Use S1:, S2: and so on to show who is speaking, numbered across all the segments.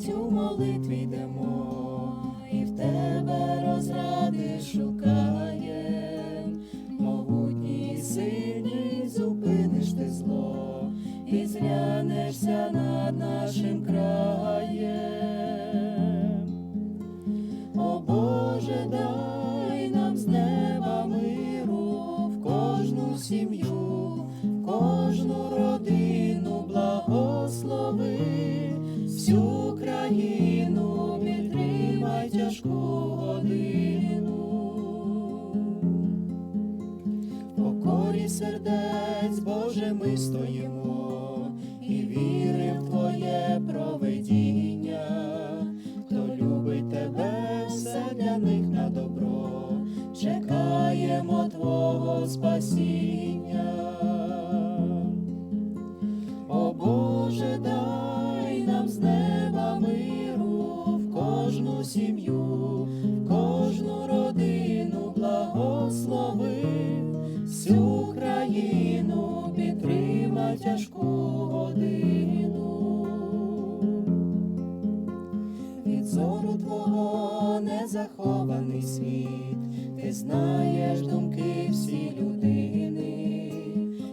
S1: Цю у молитві йдемо, і в тебе розради шукаєм, могутній сильний зупиниш ти зло і зглянешся над нашим краєм. О Боже, дай нам з неба миру в кожну сім'ю. Всю країну підтримай тяжку годину. Покорі сердець, Боже, ми стоїмо і віримо в Твоє провидіння. Хто любить тебе, все для них на добро, чекаємо Твого спасіння. Всю країну підтримай тяжку годину. Від зору Твого не захований світ, ти знаєш думки всі людини,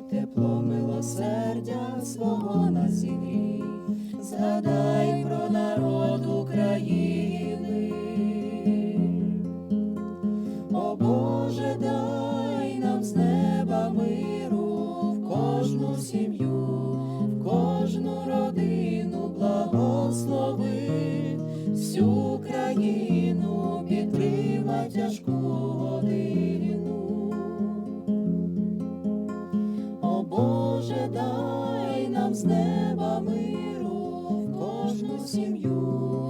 S1: тепло милосердя свого на зігрій, згадай сім'ю, в кожну родину благослови, всю країну підтримай тяжку годину. О Боже, дай нам з неба миру в кожну сім'ю,